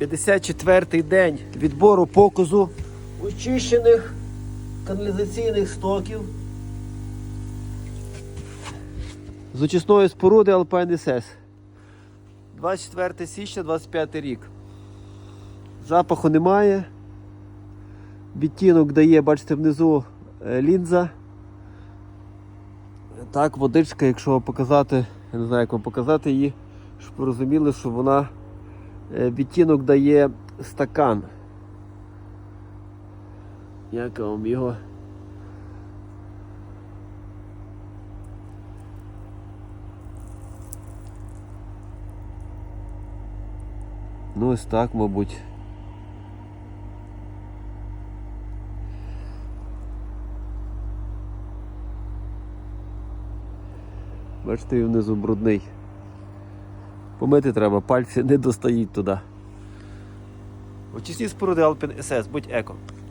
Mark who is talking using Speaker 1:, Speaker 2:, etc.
Speaker 1: 54-й день відбору показу очищених каналізаційних стоків з очисної споруди ЛПНСС. 24 січня 25 рік. Запаху немає. Відтінок дає, бачите, внизу е, лінза. Так, водичка, якщо показати, я не знаю, як вам показати її, щоб розуміли, що вона відтінок дає стакан. Як вам його? Ну ось так, мабуть. Бачите, він внизу брудний. Помити треба, пальці не достають туди. Очисні споруди Alpine SS, будь еко.